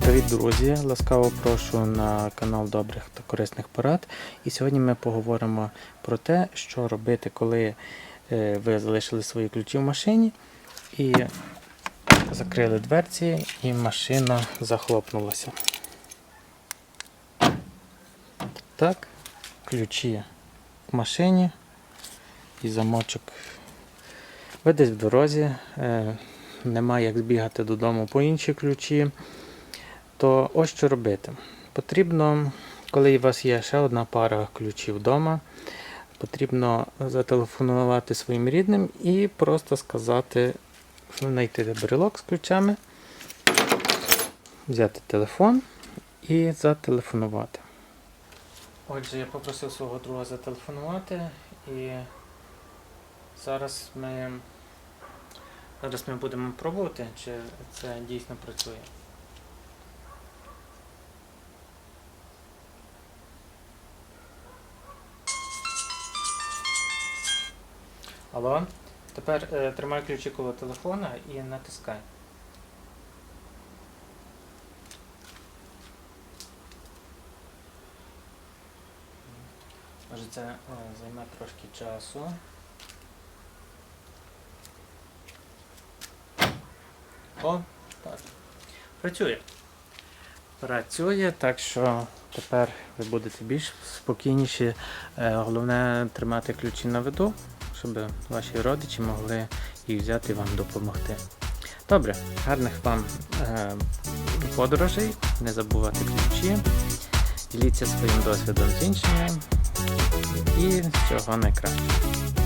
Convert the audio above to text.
Привіт, друзі! Ласкаво прошу на канал добрих та корисних порад. І сьогодні ми поговоримо про те, що робити, коли е, ви залишили свої ключі в машині і закрили дверці, і машина захлопнулася. Так, ключі в машині і замочок. Ви десь в дорозі, е, немає як збігати додому по інші ключі. То ось що робити. Потрібно, коли у вас є ще одна пара ключів вдома, потрібно зателефонувати своїм рідним і просто сказати, знайти брелок з ключами, взяти телефон і зателефонувати. Отже, я попросив свого друга зателефонувати і зараз ми, зараз ми будемо пробувати, чи це дійсно працює. Алло, тепер е, тримай ключі коло телефона і натискай. Може це е, займе трошки часу. О, так. Працює. Працює, так що тепер ви будете більш спокійніші. Е, Головне тримати ключі на виду, щоб ваші родичі могли їх взяти і вам допомогти. Добре, гарних вам е, подорожей, не забувайте ключі, діліться своїм досвідом з іншими і всього найкращого.